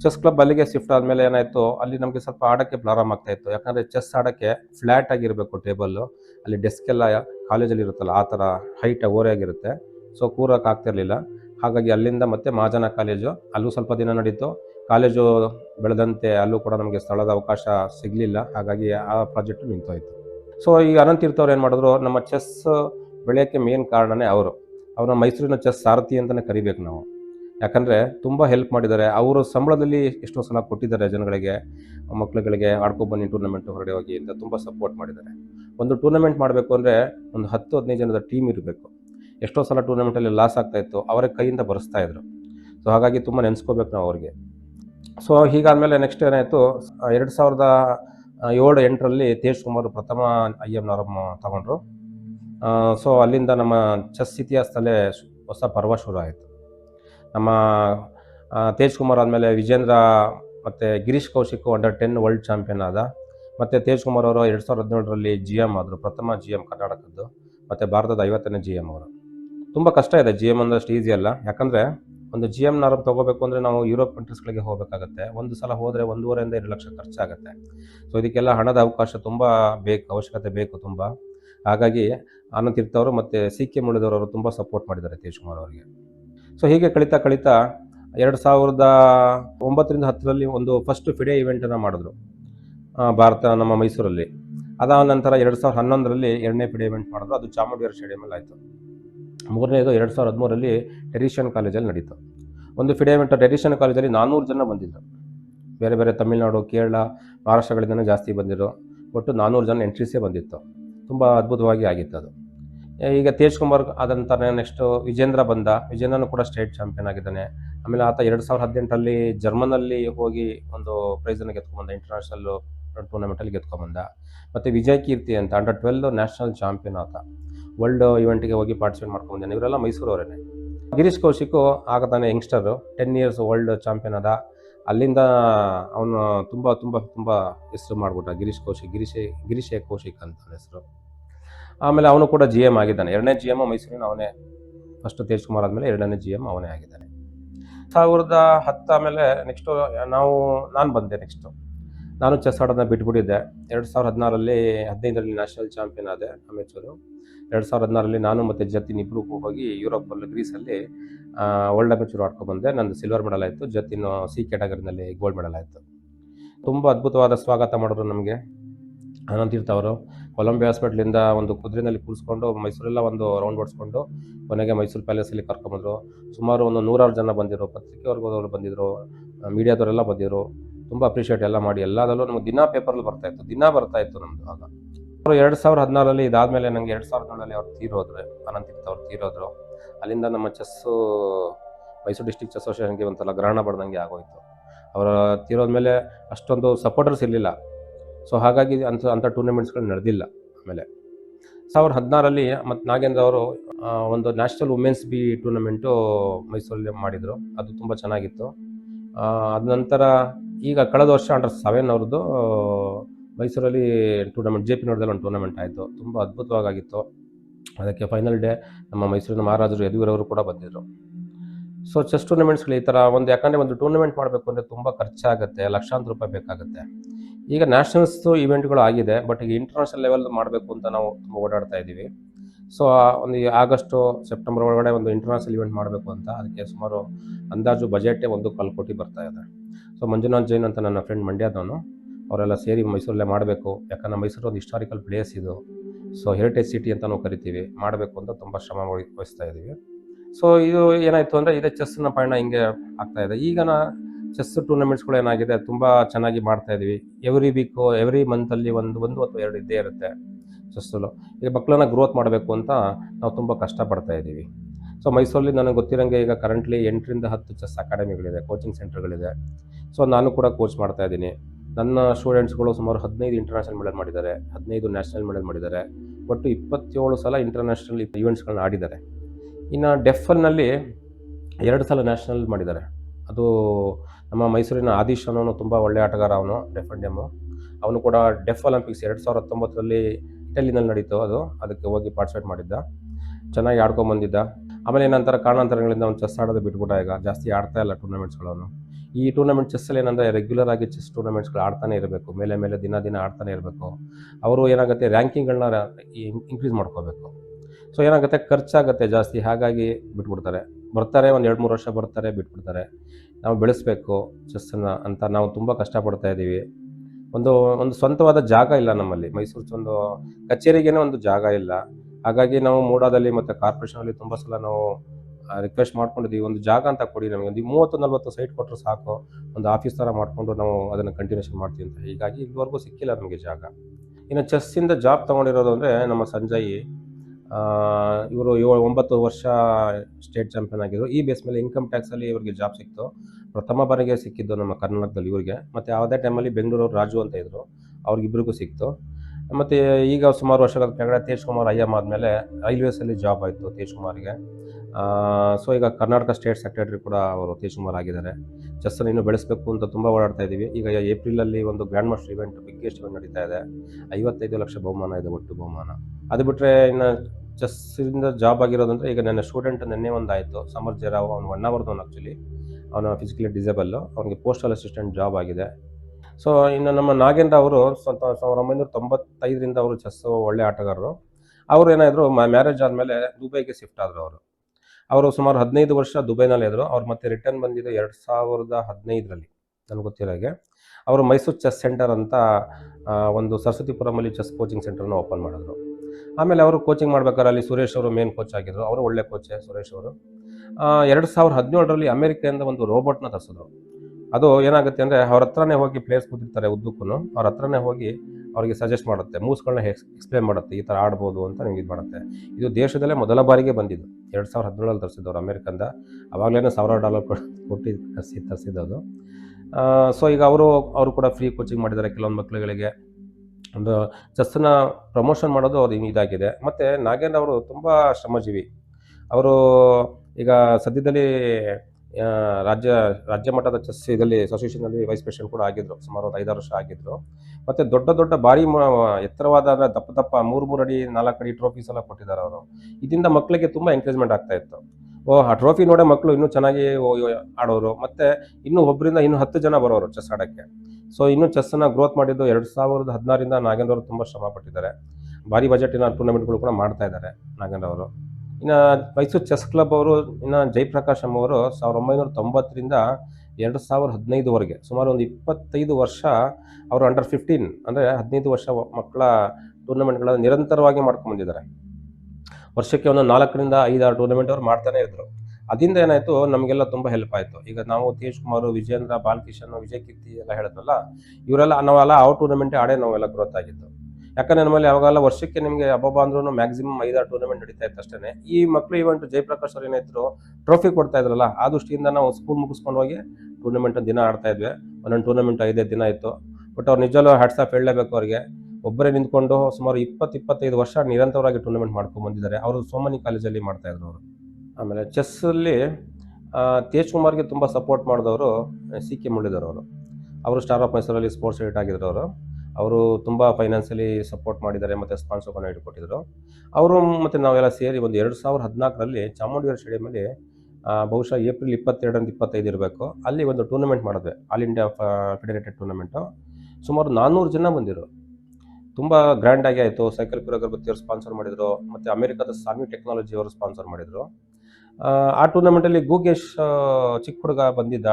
ಚೆಸ್ ಕ್ಲಬ್ ಅಲ್ಲಿಗೆ ಶಿಫ್ಟ್ ಆದಮೇಲೆ ಏನಾಯಿತು, ಅಲ್ಲಿ ನಮಗೆ ಸ್ವಲ್ಪ ಆಡೋಕ್ಕೆ ಪ್ರಾರಂಭ ಆಗ್ತಾ ಇತ್ತು. ಯಾಕಂದರೆ ಚೆಸ್ ಆಡೋಕ್ಕೆ ಫ್ಲ್ಯಾಟ್ ಆಗಿರಬೇಕು ಟೇಬಲ್ಲು ಅಲ್ಲಿ ಡೆಸ್ಕ್ ಎಲ್ಲ ಕಾಲೇಜಲ್ಲಿ ಇರುತ್ತಲ್ಲ, ಆ ಥರ ಹೈಟ್ ಓರೆಯಾಗಿರುತ್ತೆ ಸೊ ಕೂರಕ್ಕೆ ಆಗ್ತಿರ್ಲಿಲ್ಲ. ಹಾಗಾಗಿ ಅಲ್ಲಿಂದ ಮತ್ತೆ ಮಹಾಜನ ಕಾಲೇಜು ಅಲ್ಲೂ ಸ್ವಲ್ಪ ದಿನ ನಡೀತು. ಕಾಲೇಜು ಬೆಳೆದಂತೆ ಅಲ್ಲೂ ಕೂಡ ನಮಗೆ ಸ್ಥಳದ ಅವಕಾಶ ಸಿಗಲಿಲ್ಲ. ಹಾಗಾಗಿ ಆ ಪ್ರಾಜೆಕ್ಟ್ ನಿಂತೋಯ್ತು. ಸೊ ಈಗ ಅನಂತ್ ತೀರ್ಥವ್ರು ಏನು ಮಾಡಿದ್ರು, ನಮ್ಮ ಚೆಸ್ ಬೆಳೆಯೋಕ್ಕೆ ಮೇನ್ ಕಾರಣನೇ ಅವರು. ಅವರ ಮೈಸೂರಿನ ಚೆಸ್ ಸಾರಥಿ ಅಂತಲೇ ಕರಿಬೇಕು ನಾವು. ಯಾಕಂದರೆ ತುಂಬ ಹೆಲ್ಪ್ ಮಾಡಿದ್ದಾರೆ. ಅವರು ಸಂಬಳದಲ್ಲಿ ಎಷ್ಟೋ ಸಲ ಕೊಟ್ಟಿದ್ದಾರೆ ಜನಗಳಿಗೆ ಮಕ್ಕಳುಗಳಿಗೆ ಆಡ್ಕೊಬನ್ನಿ ಟೂರ್ನಮೆಂಟ್ ಹೊರಡೆ ಹೋಗಿ ಅಂತ ತುಂಬ ಸಪೋರ್ಟ್ ಮಾಡಿದ್ದಾರೆ. ಒಂದು ಟೂರ್ನಮೆಂಟ್ ಮಾಡಬೇಕು ಅಂದರೆ ಒಂದು ಹತ್ತು, ಹದಿನೈದು ಜನದ ಟೀಮ್ ಇರಬೇಕು. ಎಷ್ಟೋ ಸಲ ಟೂರ್ನಮೆಂಟಲ್ಲಿ ಲಾಸ್ ಆಗ್ತಾಯಿತ್ತು ಅವರ ಕೈಯಿಂದ ಬರೆಸ್ತಾ ಇದ್ರು. ಸೊ ಹಾಗಾಗಿ ತುಂಬ ನೆನೆಸ್ಕೋಬೇಕು ನಾವು ಅವ್ರಿಗೆ. ಸೊ ಹೀಗಾದಮೇಲೆ ನೆಕ್ಸ್ಟ್ ಏನಾಯಿತು? ಎರಡು ಸಾವಿರದ ಏಳು, ಎಂಟರಲ್ಲಿ ತೇಜ್ ಕುಮಾರ್ ಪ್ರಥಮ ಐ ಎಂ ನರಮ್ ತಗೊಂಡ್ರು ಸೊ ಅಲ್ಲಿಂದ ನಮ್ಮ ಚೆಸ್ ಇತಿಹಾಸದಲ್ಲೇ ಹೊಸ ಪರ್ವ ಶುರು ಆಯಿತು ನಮ್ಮ ತೇಜ್ ಕುಮಾರ್ ಆದಮೇಲೆ ವಿಜೇಂದ್ರ ಮತ್ತು Girish Kaushik under ten world champion ಆದ. ಮತ್ತು ತೇಜ್ ಕುಮಾರ್ ಅವರು ಎರಡು ಸಾವಿರದ ಹದಿನೇಳರಲ್ಲಿ ಜಿ ಎಂ ಆದರು, ಪ್ರಥಮ ಜಿ ಎಂ ಕರ್ನಾಟಕದ್ದು, ಮತ್ತು ಭಾರತದ ಐವತ್ತನೇ ಜಿ ಎಂ ಅವರು. ತುಂಬ ಕಷ್ಟ ಇದೆ ಜಿ ಎಂ ಅಂದಷ್ಟು ಈಸಿ ಅಲ್ಲ. ಯಾಕಂದರೆ ಒಂದು ಜಿ ಎಂ ನಾರ್ಮ್ ತೊಗೋಬೇಕು ಅಂದರೆ ನಾವು ಯುರೋಪ್ ಕಂಟ್ರೀಸ್ಗಳಿಗೆ ಹೋಗಬೇಕಾಗತ್ತೆ. ಒಂದು ಸಲ ಹೋದರೆ ಒಂದೂವರೆಯಿಂದ ಎರಡು ಲಕ್ಷ ಖರ್ಚಾಗುತ್ತೆ. ಸೊ ಇದಕ್ಕೆಲ್ಲ ಹಣದ ಅವಕಾಶ ತುಂಬ ಬೇಕು, ಅವಶ್ಯಕತೆ ಬೇಕು ತುಂಬ. ಹಾಗಾಗಿ ಆನಂದ್ ತೀರ್ಥ ಮತ್ತು ಸಿ ಕೆ ಮುಳಿದವರು ತುಂಬ ಸಪೋರ್ಟ್ ಮಾಡಿದ್ದಾರೆ ತೇಜ್ ಕುಮಾರ್ ಅವರಿಗೆ. ಸೊ ಹೀಗೆ ಕಳಿತಾ ಕಳಿತಾ ಎರಡು ಸಾವಿರದ ಒಂಬತ್ತರಿಂದ ಹತ್ತರಲ್ಲಿ ಒಂದು ಫಸ್ಟ್ ಫಿಡೆ ಇವೆಂಟನ್ನು ಮಾಡಿದ್ರು. ಭಾರತ ನಮ್ಮ ಮೈಸೂರಲ್ಲಿ. ಅದಾದ ನಂತರ ಎರಡು ಸಾವಿರದ ಹನ್ನೊಂದರಲ್ಲಿ ಎರಡನೇ ಫಿಡೆ ಇವೆಂಟ್ ಮಾಡಿದ್ರು. ಅದು ಚಾಮುಂಡಿಯರ್ ಸ್ಟೇಡಿಯಮಲ್ಲಿ ಆಯಿತು. ಮೂರನೇದು ಎರಡು ಸಾವಿರದ ಹದಿಮೂರರಲ್ಲಿ ಟೆರಿಷಿಯನ್ ಕಾಲೇಜಲ್ಲಿ ನಡೀತು. ಒಂದು ಫಿಡೇಮೆಂಟ್ ಟೆರಿಷಿಯನ್ ಕಾಲೇಜಲ್ಲಿ ನಾನ್ನೂರು ಜನ ಬಂದಿದ್ದರು ಬೇರೆ ಬೇರೆ ತಮಿಳುನಾಡು, ಕೇರಳ ಮಹಾರಾಷ್ಟ್ರಗಳಿಂದ ಜಾಸ್ತಿ ಬಂದಿರೋ ಒಟ್ಟು ನಾನ್ನೂರು ಜನ ಎಂಟ್ರೀಸೇ ಬಂದಿತ್ತು. ತುಂಬ ಅದ್ಭುತವಾಗಿ ಆಗಿತ್ತು ಅದು. ಈಗ ತೇಜ್ ಕುಮಾರ್ ಆದಂಥ ನೆಕ್ಸ್ಟು ವಿಜೇಂದ್ರ ಬಂದ. ವಿಜೇಂದ್ರನೂ ಕೂಡ ಸ್ಟೇಟ್ ಚಾಂಪಿಯನ್ ಆಗಿದ್ದಾನೆ. ಆಮೇಲೆ ಆತ ಎರಡು ಸಾವಿರದ ಹದಿನೆಂಟರಲ್ಲಿ ಜರ್ಮನಲ್ಲಿ ಹೋಗಿ ಒಂದು ಪ್ರೈಸನ್ನು ಗೆದ್ಕೊಂಬಂದ ಇಂಟರ್ನ್ಯಾಷನಲ್ ಟೂರ್ನಮೆಂಟಲ್ಲಿ ಗೆದ್ಕೊಂಬಂದ ಮತ್ತು ವಿಜಯ್ ಕೀರ್ತಿ ಅಂತ ಅಂಡರ್ ಟ್ವೆಲ್ ನ್ಯಾಷನಲ್ ಚಾಂಪಿಯನ್ ಆತ. ವರ್ಲ್ಡ್ ಇವೆಂಟ್ಗೆ ಹೋಗಿ ಪಾರ್ಟಿಸಿಪೇಟ್ ಮಾಡ್ಕೊಂಬಂದಾನೆ ಇವರೆಲ್ಲ ಮೈಸೂರವರೇನೆ. ಗಿರೀಶ್ ಕೌಶಿಕ್ ಆಗ ತಾನೆ youngster ten years world champion ಅದ ಅಲ್ಲಿಂದ ಅವನು ತುಂಬ ತುಂಬ ತುಂಬ ಹೆಸರು ಮಾಡಿಬಿಟ್ಟ ಗಿರೀಶ್ ಕೌಶಿಕ್, ಗಿರೀಶ್ ಗಿರೀಶ್ ಕೌಶಿಕ್ ಅಂತ ಹೆಸರು. ಆಮೇಲೆ ಅವನು ಕೂಡ ಜಿ ಎಂ ಆಗಿದ್ದಾನೆ. ಎರಡನೇ ಜಿ ಎಂ ಮೈಸೂರಿನ ಅವನೇ. ಫಸ್ಟ್ ತೇಜ್ ಕುಮಾರ್ ಆದಮೇಲೆ ಎರಡನೇ ಜಿ ಎಂ ಅವನೇ ಆಗಿದ್ದಾನೆ. ಸಾವಿರದ ಹತ್ತು ಆಮೇಲೆ ನೆಕ್ಸ್ಟು ನಾವು, ನಾನು ಬಂದೆ ನೆಕ್ಸ್ಟು ನಾನು ಚೆಸ್ ಆಡೋದನ್ನ ಬಿಟ್ಬಿಟ್ಟಿದ್ದೆ. ಎರಡು ಸಾವಿರದ ಹದಿನಾರಲ್ಲಿ ಹದಿನೈದರಲ್ಲಿ ನ್ಯಾಷನಲ್ ಚಾಂಪಿಯನ್ ಆದೆ ಅಮೆಚೂರು. ಎರಡು ಸಾವಿರದ ಹದಿನಾರಲ್ಲಿ ನಾನು ಮತ್ತು ಜತಿನ್ ಇಬ್ಬರು ಹೋಗಿ ಯುರೋಪಲ್ಲಿ ಗ್ರೀಸಲ್ಲಿ ವರ್ಲ್ಡ್ ಅಮೆಚೂರ್ ಆಡ್ಕೊಂಡ್ಬಂದೆ ನಂದು ಸಿಲ್ವರ್ ಮೆಡಲ್ ಆಯಿತು. ಜತಿನ್ ಸಿ ಕ್ಯಾಟಗರಿನಲ್ಲಿ ಗೋಲ್ಡ್ ಮೆಡಲ್ ಆಯಿತು. ತುಂಬ ಅದ್ಭುತವಾದ ಸ್ವಾಗತ ಮಾಡಿದ್ರು ನಮಗೆ. ಆನಂದ್ ತೀರ್ಥ ಅವರು. ಕೊಲಂಬಿಯಾ ಹಾಸ್ಪಿಟ್ಲಿಂದ ಒಂದು ಕುದುರೆನಲ್ಲಿ ಕೂರಿಸ್ಕೊಂಡು, ಮೈಸೂರೆಲ್ಲ ಒಂದು ರೌಂಡ್ ಓಡಿಸ್ಕೊಂಡು, ಕೊನೆಗೆ ಮೈಸೂರು ಪ್ಯಾಲೇಸಲ್ಲಿ ಕರ್ಕೊಂಬಂದರು ಸುಮಾರು ಒಂದು ನೂರಾರು ಜನ ಬಂದಿರು ಪತ್ರಿಕೆವರೆಗೋದವರು ಬಂದಿದ್ದರು ಮೀಡಿಯಾದವರೆಲ್ಲ ಬಂದಿದ್ದರು ತುಂಬ ಅಪ್ರಿಷಿಯೇಟ್ ಎಲ್ಲ ಮಾಡಿ. ಎಲ್ಲದರಲ್ಲೂ ನಮಗೆ ದಿನ ಪೇಪರಲ್ಲಿ ಬರ್ತಾಯಿತ್ತು ದಿನ ಬರ್ತಾಯಿತ್ತು ನಮ್ಮದು ಆಗ. ಅವರು ಎರಡು ಸಾವಿರದ ಹದಿನಾರಲ್ಲಿ ಇದಾದಮೇಲೆ ನನಗೆ ಎರಡು ಸಾವಿರದ ಹದಿನೇಳರಲ್ಲಿ ಅವ್ರು ತೀರೋದ್ರು ಅನಂತ್ ತೀರ್ಥ ಅವ್ರು ತೀರೋದ್ರು. ಅಲ್ಲಿಂದ ನಮ್ಮ ಚೆಸ್ಸು, ಮೈಸೂರು ಡಿಸ್ಟಿಕ್ ಚೆಸ್ ಅಸೋಸಿಯೇಷನ್ಗೆ ಒಂಥರ ಗ್ರಹಣ ಬಡ್ದಂಗೆ ಆಗೋಯ್ತು. ಅವರ ತೀರೋದ್ಮೇಲೆ ಅಷ್ಟೊಂದು ಸಪೋರ್ಟರ್ಸ್ ಇರಲಿಲ್ಲ. ಸೊ ಹಾಗಾಗಿ ಅಂಥ ಅಂಥ ಟೂರ್ನಮೆಂಟ್ಸ್ಗಳು ನಡೆದಿಲ್ಲ ಆಮೇಲೆ. ಸಾವಿರದ ಹದಿನಾರಲ್ಲಿ ಮತ್ತು ನಾಗೇಂದ್ರ ಅವರು ಒಂದು ನ್ಯಾಷನಲ್ ವುಮೆನ್ಸ್ ಬಿ ಟೂರ್ನಮೆಂಟು ಮೈಸೂರಲ್ಲಿ ಮಾಡಿದರು. ಅದು ತುಂಬ ಚೆನ್ನಾಗಿತ್ತು. ಅದ ನಂತರ ಈಗ ಕಳೆದ ವರ್ಷ ಅಂಡರ್ ಸೆವೆನ್ ಅವ್ರದ್ದು ಮೈಸೂರಲ್ಲಿ ಟೂರ್ನಮೆಂಟ್ ಜೆ ಪಿ ನೋಡ್ದಲ್ಲಿ ಒಂದು ಟೂರ್ನಮೆಂಟ್ ಆಯಿತು. ತುಂಬ ಅದ್ಭುತವಾಗಿತ್ತು. ಅದಕ್ಕೆ ಫೈನಲ್ ಡೇ ನಮ್ಮ ಮೈಸೂರಿನ ಮಹಾರಾಜರು ಯದುವೀರವರು ಕೂಡ ಬಂದಿದ್ದರು ಸೊ ಚೆಸ್ ಟೂರ್ನಮೆಂಟ್ಸ್ಗಳು ಈ ಥರ ಒಂದು, ಯಾಕಂದರೆ ಒಂದು ಟೂರ್ನಮೆಂಟ್ ಮಾಡಬೇಕು ಅಂದರೆ ತುಂಬ ಖರ್ಚಾಗುತ್ತೆ, ಲಕ್ಷಾಂತರ ರೂಪಾಯಿ ಬೇಕಾಗುತ್ತೆ. ಈಗ ನ್ಯಾಷನಲ್ಸ್ದು ಇವೆಂಟ್ಗಳು ಆಗಿದೆ ಬಟ್ ಈಗ ಇಂಟರ್ನ್ಯಾಷನಲ್ ಲೆವೆಲ್ ಮಾಡಬೇಕು ಅಂತ ನಾವು ತುಂಬ ಓಡಾಡ್ತಾ ಇದ್ದೀವಿ. ಸೊ ಒಂದು ಆಗಸ್ಟು ಸೆಪ್ಟೆಂಬರ್ ಒಳಗಡೆ ಒಂದು ಇಂಟರ್ನ್ಯಾಷನಲ್ ಇವೆಂಟ್ ಮಾಡಬೇಕು ಅಂತ ಅದಕ್ಕೆ ಸುಮಾರು ಅಂದಾಜು ಬಜೆಟೇ ಒಂದು ಕಾಲು ಕೋಟಿ ಬರ್ತಾ ಇದೆ. ಸೊ ಮಂಜುನಾಥ್ ಜೈನ್ ಅಂತ ನನ್ನ ಫ್ರೆಂಡ್ ಮಂಡ್ಯದವನು. ಅವರೆಲ್ಲ ಸೇರಿ ಮೈಸೂರಲ್ಲೇ ಮಾಡಬೇಕು. ಯಾಕಂದರೆ ಮೈಸೂರು ಒಂದು ಹಿಸ್ಟಾರಿಕಲ್ ಪ್ಲೇಸ್ ಇದು. ಸೊ ಹೆರಿಟೇಜ್ ಸಿಟಿ ಅಂತ ನಾವು ಕರಿತೀವಿ. ಮಾಡಬೇಕು ಅಂತ ತುಂಬ ಶ್ರಮ ವಹಿ- ವಹಿಸ್ತಾ ಇದ್ದೀವಿ ಸೊ ಇದು ಏನಾಯಿತು ಅಂದರೆ ಇದೇ ಚೆಸ್ನ ಪಯಣ ಹಿಂಗೆ ಆಗ್ತಾಯಿದೆ ಈಗ ನಾ ಚೆಸ್ ಟೂರ್ನಮೆಂಟ್ಸ್ಗಳು ಏನಾಗಿದೆ, ತುಂಬ ಚೆನ್ನಾಗಿ ಮಾಡ್ತಾ ಇದ್ದೀವಿ ಎವ್ರಿ ವೀಕು ಎವ್ರಿ ಮಂತಲ್ಲಿ ಒಂದು ಒಂದು ಅಥವಾ ಎರಡು ಇದ್ದೇ ಇರುತ್ತೆ ಚೆಸ್ಸಲ್ಲೂ ಈಗ ಮಕ್ಕಳನ್ನ ಗ್ರೋತ್ ಮಾಡಬೇಕು ಅಂತ ನಾವು ತುಂಬ ಕಷ್ಟಪಡ್ತಾ ಇದ್ದೀವಿ ಸೊ ಮೈಸೂರಲ್ಲಿ ನನಗೆ ಗೊತ್ತಿರೋಂಗೆ ಈಗ ಕರೆಂಟ್ಲಿ ಎಂಟರಿಂದ ಹತ್ತು ಚೆಸ್ ಅಕಾಡೆಮಿಗಳಿದೆ ಕೋಚಿಂಗ್ ಸೆಂಟರ್ಗಳಿದೆ ಸೊ ನಾನು ಕೂಡ ಕೋಚ್ ಮಾಡ್ತಾ ಇದ್ದೀನಿ. ನನ್ನ ಸ್ಟೂಡೆಂಟ್ಸ್ಗಳು ಸುಮಾರು ಹದಿನೈದು ಇಂಟರ್ನ್ಯಾಷನಲ್ ಮೆಡಲ್ ಮಾಡಿದ್ದಾರೆ, ಹದಿನೈದು ನ್ಯಾಷನಲ್ ಮೆಡಲ್ ಮಾಡಿದ್ದಾರೆ, ಒಟ್ಟು ಇಪ್ಪತ್ತೇಳು ಸಲ ಇಂಟರ್ನ್ಯಾಷನಲ್ ಈವೆಂಟ್ಸ್ಗಳನ್ನ ಆಡಿದ್ದಾರೆ. ಇನ್ನು ಡೆಫಲ್ನಲ್ಲಿ ಎರಡು ಸಲ ನ್ಯಾಷನಲ್ ಮಾಡಿದ್ದಾರೆ. ಅದು ನಮ್ಮ ಮೈಸೂರಿನ ಆದೀಶ್ ಅನ್ನೋನು ತುಂಬ ಒಳ್ಳೆಯ ಆಟಗಾರ ಅವನು ಡೆಫ್ ಅಂಡ್ ಡೆಮ್ಮು ಅವನು ಕೂಡ ಡೆಫ್ ಒಲಿಂಪಿಕ್ಸ್ ಎರಡು ಸಾವಿರದ ಹತ್ತೊಂಬತ್ತರಲ್ಲಿ ಇಟಲಿನಲ್ಲಿ ನಡೀತು ಅದು, ಅದಕ್ಕೆ ಹೋಗಿ ಪಾರ್ಟಿಸಿಪೇಟ್ ಮಾಡಿದ್ದ. ಚೆನ್ನಾಗಿ ಆಡ್ಕೊಂಡ್ಬಂದಿದ್ದ ಆಮೇಲೆ ಏನಂತಾರೆ ಕಾರಣಾಂತರಗಳಿಂದ ಅವ್ನು ಚೆಸ್ ಆಡೋದು ಬಿಟ್ಬಿಟ್ಟ ಈಗ, ಜಾಸ್ತಿ ಆಡ್ತಾ ಇಲ್ಲ ಟೂರ್ನಮೆಂಟ್ಸ್ಗಳನ್ನು ಈ ಟೂರ್ನಮೆಂಟ್ ಚೆಸ್ಸಲ್ಲಿ ಏನಂದರೆ ರೆಗ್ಯುಲರ್ ಆಗಿ ಚೆಸ್ ಟೂರ್ನಮೆಂಟ್ಸ್ಗಳು ಆಡ್ತಾನೆ ಇರಬೇಕು. ಮೇಲೆ ಮೇಲೆ ದಿನ ದಿನ ಆಡ್ತಾನೆ ಇರಬೇಕು. ಅವರು ಏನಾಗುತ್ತೆ ರ್ಯಾಂಕಿಂಗ್ಗಳನ್ನ ಇನ್ಕ್ರೀಸ್ ಮಾಡ್ಕೋಬೇಕು. ಸೊ ಏನಾಗುತ್ತೆ ಖರ್ಚಾಗುತ್ತೆ ಜಾಸ್ತಿ. ಹಾಗಾಗಿ ಬಿಟ್ಬಿಡ್ತಾರೆ. ಬರ್ತಾರೆ, ಒಂದು ಎರಡು ಮೂರು ವರ್ಷ ಬರ್ತಾರೆ, ಬಿಟ್ಬಿಡ್ತಾರೆ. ನಾವು ಬೆಳೆಸಬೇಕು ಚೆಸ್ಸನ್ನು ಅಂತ ನಾವು ತುಂಬ ಕಷ್ಟಪಡ್ತಾ ಇದ್ದೀವಿ. ಒಂದು ಒಂದು ಸ್ವಂತವಾದ ಜಾಗ ಇಲ್ಲ ನಮ್ಮಲ್ಲಿ. ಮೈಸೂರು ಒಂದು ಕಚೇರಿಗೇನೆ ಒಂದು ಜಾಗ ಇಲ್ಲ. ಹಾಗಾಗಿ ನಾವು ಮೂಡಾದಲ್ಲಿ ಮತ್ತು ಕಾರ್ಪೊರೇಷನಲ್ಲಿ ತುಂಬ ಸಲ ನಾವು ರಿಕ್ವೆಸ್ಟ್ ಮಾಡ್ಕೊಂಡಿದ್ದೀವಿ, ಒಂದು ಜಾಗ ಅಂತ ಕೊಡಿ ನಮಗೆ. ಒಂದು ಮೂವತ್ತು, ನಲ್ವತ್ತು ಸೈಟ್ ಕೊಟ್ಟರು ಸಾಕು. ಒಂದು ಆಫೀಸ್ ಥರ ಮಾಡಿಕೊಂಡು ನಾವು ಅದನ್ನು ಕಂಟಿನ್ಯೂಷನ್ ಮಾಡ್ತೀವಿ ಅಂತ. ಹೀಗಾಗಿ ಇದುವರೆಗೂ ಸಿಕ್ಕಿಲ್ಲ ನಮಗೆ ಜಾಗ. ಇನ್ನು ಚೆಸ್ಸಿಂದ ಜಾಬ್ ತೊಗೊಂಡಿರೋದು ಅಂದರೆ ನಮ್ಮ ಸಂಜಯ್ ಇವರು ಏಳು, ಒಂಬತ್ತು ವರ್ಷ ಸ್ಟೇಟ್ ಚಾಂಪಿಯನ್ ಆಗಿದ್ರು. ಈ ಬೇಸ್ ಮೇಲೆ ಇನ್ಕಮ್ ಟ್ಯಾಕ್ಸಲ್ಲಿ ಇವರಿಗೆ ಜಾಬ್ ಸಿಕ್ತು. ಪ್ರಥಮ ಬಾರಿಗೆ ಸಿಕ್ಕಿದ್ದು ನಮ್ಮ ಕರ್ನಾಟಕದಲ್ಲಿ ಇವರಿಗೆ. ಮತ್ತು ಯಾವುದೇ ಟೈಮಲ್ಲಿ ಬೆಂಗಳೂರು ರಾಜು ಅಂತ ಇದ್ದರು ಅವ್ರಿಗಿಬ್ಬರಿಗೂ ಸಿಕ್ತು. ಮತ್ತು ಈಗ ಸುಮಾರು ವರ್ಷಗಳ ಕೆಳಗಡೆ ತೇಜ್ ಕುಮಾರ್ ಎಂ ಆದಮೇಲೆ ರೈಲ್ವೇಸಲ್ಲಿ ಜಾಬ್ ಆಯಿತು ತೇಜ್ ಕುಮಾರ್ಗೆ. ಸೊ ಈಗ ಕರ್ನಾಟಕ ಸ್ಟೇಟ್ ಸೆಕ್ರೆಟರಿ ಕೂಡ ಅವರು ತೇಜ್ ಕುಮಾರ್ ಆಗಿದ್ದಾರೆ ಚೆಸ್ಸನ್ನು ಇನ್ನೂ ಬೆಳೆಸಬೇಕು ಅಂತ ತುಂಬ ಓಡಾಡ್ತಾ ಇದ್ದೀವಿ. ಈಗ ಏಪ್ರಿಲಲ್ಲಿ ಒಂದು grand master event biggest event ನಡೀತಾ ಇದೆ. ಐವತ್ತೈದು ಲಕ್ಷ ಬಹುಮಾನ ಇದೆ ಒಟ್ಟು ಬಹುಮಾನ. ಅದು ಬಿಟ್ಟರೆ ಇನ್ನು ಚೆಸ್ಸಿಂದ ಜಾಬ್ ಆಗಿರೋದಂದ್ರೆ ಈಗ ನನ್ನ ಸ್ಟೂಡೆಂಟ್ ನಿನ್ನೆ ಒಂದು ಆಯಿತು. ಸಮರ್ ಜರಾವ್, ಅವ್ನು ಒನ್ ಆ್ಯಕ್ಚುಲಿ ಅವನು ಫಿಸಿಕಲಿ ಡಿಸೇಬಲ್ಲು ಅವನಿಗೆ ಪೋಸ್ಟಲ್ ಅಸಿಸ್ಟೆಂಟ್ ಜಾಬ್ ಆಗಿದೆ. ಸೊ ಇನ್ನು ನಮ್ಮ ನಾಗೇಂದ್ರ ಅವರು ಸಾವಿರದ ಒಂಬೈನೂರ ತೊಂಬತ್ತೈದರಿಂದ ಅವರು ಚೆಸ್ ಒಳ್ಳೆ ಆಟಗಾರರು. ಅವರು ಏನಾದರು ಮ್ಯಾರೇಜ್ ಆದಮೇಲೆ ದುಬೈಗೆ ಶಿಫ್ಟ್ ಆದರು ಅವರು. ಅವರು ಸುಮಾರು ಹದಿನೈದು ವರ್ಷ ದುಬೈನಲ್ಲಿ ಇದ್ದರು ಅವ್ರು ಮತ್ತೆ ರಿಟರ್ನ್ ಬಂದಿದ್ದು ಎರಡು ಸಾವಿರದ ಹದಿನೈದರಲ್ಲಿ. ನನಗೆ ಗೊತ್ತಿರೋ ಹಾಗೆ. ಅವರು ಮೈಸೂರು ಚೆಸ್ ಸೆಂಟರ್ ಅಂತ ಒಂದು ಸರಸ್ವತಿಪುರಮಲ್ಲಿ ಚೆಸ್ ಕೋಚಿಂಗ್ ಸೆಂಟರ್ನ ಓಪನ್ ಮಾಡಿದ್ರು. ಆಮೇಲೆ ಅವರು ಕೋಚಿಂಗ್ ಮಾಡ್ಬೇಕಾದ್ರೆ ಅಲ್ಲಿ ಸುರೇಶ್ ಅವರು ಮೇನ್ ಕೋಚ್ ಆಗಿದ್ರು. ಅವರು ಒಳ್ಳೆ ಕೋಚೆ ಸುರೇಶ್ ಅವರು. ಎರಡು ಸಾವಿರದ ಹದಿನೇಳರಲ್ಲಿ ಅಮೆರಿಕೆಯಿಂದ ಒಂದು ರೋಬೋಟ್ನ ತರಿಸಿದ್ರು. ಅದು ಏನಾಗುತ್ತೆ ಅಂದರೆ ಅವ್ರ ಹತ್ರನೇ ಹೋಗಿ ಪ್ಲೇಯರ್ಸ್ ಕೂತಿರ್ತಾರೆ ಉದ್ದಕ್ಕೂ ಅವ್ರ ಹತ್ರನೇ ಹೋಗಿ ಅವರಿಗೆ ಸಜೆಸ್ಟ್ ಮಾಡುತ್ತೆ. ಮೂವ್ಸ್ಗಳನ್ನ ಎಕ್ಸ್ಪ್ಲೇನ್ ಮಾಡುತ್ತೆ. ಈ ಥರ ಆಡ್ಬೋದು ಅಂತ ನಿಮ್ಗೆ ಇದು ಮಾಡುತ್ತೆ. ಇದು ದೇಶದಲ್ಲೇ ಮೊದಲ ಬಾರಿಗೆ ಬಂದಿದ್ದು. ಎರಡು ಸಾವಿರದ ಹದಿನೇಳಲ್ಲಿ ತರಿಸಿದ್ದವ್ರು ಅಮೇರಿಕಂದ. ಅವಾಗಲೇ ಸಾವಿರ ಡಾಲರ್ ಕೊಟ್ಟು ತರಿಸಿ ತರಿಸಿದ್ದು ಸೊ ಈಗ ಅವರು ಅವರು ಕೂಡ ಫ್ರೀ ಕೋಚಿಂಗ್ ಮಾಡಿದ್ದಾರೆ ಕೆಲವೊಂದು ಮಕ್ಕಳುಗಳಿಗೆ ಒಂದು ಚೆಸ್ಸನ್ನ ಪ್ರಮೋಷನ್ ಮಾಡೋದು ಅವ್ರು ಇದಾಗಿದೆ. ಮತ್ತು ನಾಗೇಂದ್ರ ಅವರು ತುಂಬ ಶ್ರಮಜೀವಿ. ಅವರು ಈಗ ಸದ್ಯದಲ್ಲಿ ರಾಜ್ಯ ರಾಜ್ಯ ಮಟ್ಟದ ಚೆಸ್ ಇದರಲ್ಲಿ ಅಸೋಸಿಯೇಷನಲ್ಲಿ ವೈಸ್ ಪ್ರೆಸಿಡೆಂಟ್ ಕೂಡ ಆಗಿದ್ದರು ಸುಮಾರು ಒಂದು ಐದಾರು ವರ್ಷ ಆಗಿದ್ರು. ಮತ್ತು ದೊಡ್ಡ ದೊಡ್ಡ ಭಾರಿ ಎತ್ತರವಾದ ಅಂದರೆ ದಪ್ಪ ದಪ್ಪ ಮೂರು ಮೂರು ಅಡಿ, ನಾಲ್ಕು ಅಡಿ ಟ್ರೋಫೀಸ್ ಎಲ್ಲ ಕೊಟ್ಟಿದ್ದಾರೆ ಅವರು. ಇದರಿಂದ ಮಕ್ಕಳಿಗೆ ತುಂಬ ಎಂಕರೇಜ್ಮೆಂಟ್ ಆಗ್ತಾ ಇತ್ತು. ಓ, ಆ ಟ್ರೋಫಿ ನೋಡೇ ಮಕ್ಕಳು ಇನ್ನೂ ಚೆನ್ನಾಗಿ ಆಡೋರು. ಮತ್ತು ಇನ್ನೂ ಒಬ್ಬರಿಂದ ಇನ್ನೂ ಹತ್ತು ಜನ ಬರೋರು ಚೆಸ್ ಆಡೋಕ್ಕೆ. ಸೊ ಇನ್ನೂ ಚೆಸ್ಸನ್ನು ಗ್ರೋತ್ ಮಾಡಿದ್ದು ಎರಡು ಸಾವಿರದ ಹದಿನಾರಿಂದ ನಾಗೇಂದ್ರ ಅವರು ತುಂಬ ಶ್ರಮ ಪಟ್ಟಿದ್ದಾರೆ. ಭಾರಿ ಬಜೆಟಿನ ಟೂರ್ನಮೆಂಟ್ಗಳು ಕೂಡ ಮಾಡ್ತಾ ಇದ್ದಾರೆ ನಾಗೇಂದ್ರ ಅವರು. ಇನ್ನು ಮೈಸೂರು ಚೆಸ್ ಕ್ಲಬ್ ಅವರು ಇನ್ನು ಜಯಪ್ರಕಾಶ್ ಅವರು ಸಾವಿರದ ಒಂಬೈನೂರ ತೊಂಬತ್ತರಿಂದ ಎರಡು ಸಾವಿರದ ಹದಿನೈದುವರೆಗೆ ಸುಮಾರು ಒಂದು ಇಪ್ಪತ್ತೈದು ವರ್ಷ ಅವರು ಅಂಡರ್ ಫಿಫ್ಟೀನ್ ಅಂದರೆ ಹದಿನೈದು ವರ್ಷ ಮಕ್ಕಳ ಟೂರ್ನಮೆಂಟ್ಗಳನ್ನು ನಿರಂತರವಾಗಿ ಮಾಡ್ಕೊಂಡು ಬಂದಿದ್ದಾರೆ. ವರ್ಷಕ್ಕೆ ಒಂದು ನಾಲ್ಕರಿಂದ ಐದಾರು ಟೂರ್ನಮೆಂಟ್ ಅವ್ರು ಮಾಡ್ತಾನೆ ಇದ್ರು. ಅದರಿಂದ ಏನಾಯಿತು, ನಮಗೆಲ್ಲ ತುಂಬ ಹೆಲ್ಪ್ ಆಯಿತು. ಈಗ ನಾವು ತೇಜ್ ಕುಮಾರ್ ವಿಜೇಂದ್ರ ಬಾಲಕಿಶನ್, ವಿಜಯ್ ಕೀರ್ತಿ ಎಲ್ಲ ಹೇಳಿದ್ರಲ್ಲ ಇವರೆಲ್ಲ ನಾವೆಲ್ಲ ಆ ಟೂರ್ನಮೆಂಟೇ ಆಡೇ ನಾವೆಲ್ಲ ಗ್ರೋತ್ ಆಗಿತ್ತು ಯಾಕಂದ್ರೆ ನಮ್ಮಲ್ಲಿ ಯಾವಾಗಲ್ಲ ವರ್ಷಕ್ಕೆ ನಿಮಗೆ ಅಬ್ಬಬ್ಬ ಅಂದ್ರೂ ಮ್ಯಾಕ್ಸಿಮಮ್ ಐದಾರು ಟೂರ್ನಮೆಂಟ್ ನಡೀತಾ ಇತ್ತು ಅಷ್ಟೇ ಈ ಮಕ್ಕಳು ಇವೆಂಟ್ ಜಯಪ್ರಕಾಶ್ ಅವ್ರು ಏನಾಯ್ತು ಟ್ರೋಫಿ ಕೊಡ್ತಾ ಇದ್ರಲ್ಲ, ಆ ದೃಷ್ಟಿಯಿಂದ ನಾವು ಸ್ಕೂಲ್ ಮುಗಿಸ್ಕೊಂಡು ಹೋಗಿ ಟೂರ್ನಮೆಂಟ್ ದಿನ ಆಡ್ತಾ ಇದ್ವಿ. ಒಂದೊಂದು ಟೂರ್ನಮೆಂಟ್ ಐದೇ ದಿನ ಇತ್ತು. ಬಟ್ ಅವ್ರು ನಿಜವಲ್ಲೂ ಹ್ಯಾಟ್ಸ್ ಆಫ್ ಹೇಳಲೇಬೇಕು ಅವ್ರಿಗೆ. ಒಬ್ಬರೇ ನಿಂತ್ಕೊಂಡು ಸುಮಾರು ಇಪ್ಪತ್ತು, ಇಪ್ಪತ್ತೈದು ವರ್ಷ ನಿರಂತರವಾಗಿ ಟೂರ್ನಮೆಂಟ್ ಮಾಡ್ಕೊಂಡು ಬಂದಿದ್ದಾರೆ. ಅವರು ಸೋಮನಿ ಕಾಲೇಜಲ್ಲಿ ಮಾಡ್ತಾ ಇದ್ರು ಅವರು. ಆಮೇಲೆ ಚೆಸ್ಸಲ್ಲಿ ತೇಜ್ ಕುಮಾರ್ಗೆ ತುಂಬ ಸಪೋರ್ಟ್ ಮಾಡಿದವರು, ಸಿ ಕೆ ಮುರಳೀಧರ್ ಅವರು. ಅವರು ಸ್ಟಾರ್ ಆಫ್ ಮೈಸೂರಲ್ಲಿ ಸ್ಪೋರ್ಟ್ಸ್ ಎಡಿಟ್ ಆಗಿದ್ರು ಅವರು. ಅವರು ತುಂಬ ಫೈನಾನ್ಸಿಯಲಿ ಸಪೋರ್ಟ್ ಮಾಡಿದ್ದಾರೆ ಮತ್ತು ಸ್ಪಾನ್ಸರ್ಗಳನ್ನ ಇಟ್ಕೊಟ್ಟಿದ್ರು. ಅವರು ಮತ್ತು ನಾವೆಲ್ಲ ಸೇರಿ ಒಂದು ಎರಡು ಸಾವಿರದ ಹದಿನಾಲ್ಕರಲ್ಲಿ ಚಾಮುಂಡಿಗೇರಿ ಸ್ಟೇಡಿಯಮಲ್ಲಿ ಬಹುಶಃ ಏಪ್ರಿಲ್ ಇಪ್ಪತ್ತೆರಡರಿಂದ ಇಪ್ಪತ್ತೈದು ಇರಬೇಕು. ಅಲ್ಲಿ ಒಂದು ಟೂರ್ನಮೆಂಟ್ ಮಾಡಿದ್ವಿ. ಆಲ್ ಇಂಡಿಯಾ ಫೆಡರೇಟೆಡ್ ಟೂರ್ನಮೆಂಟು ಸುಮಾರು ನಾನ್ನೂರು ಜನ ಬಂದಿರು ತುಂಬ ಗ್ರ್ಯಾಂಡಾಗಿ ಆಯಿತು. ಸೈಕಲ್ ಅಗರಬತ್ತಿ ಅವರು ಸ್ಪಾನ್ಸರ್ ಮಾಡಿದರು. ಮತ್ತು ಅಮೆರಿಕದ ಸಾಮಿ ಟೆಕ್ನಾಲಜಿ ಅವರು ಸ್ಪಾನ್ಸರ್ ಮಾಡಿದರು. ಆ ಟೂರ್ನಮೆಂಟಲ್ಲಿ ಗೂಗೇಶ್ ಚಿಕ್ಕ ಹುಡುಗ ಬಂದಿದ್ದ.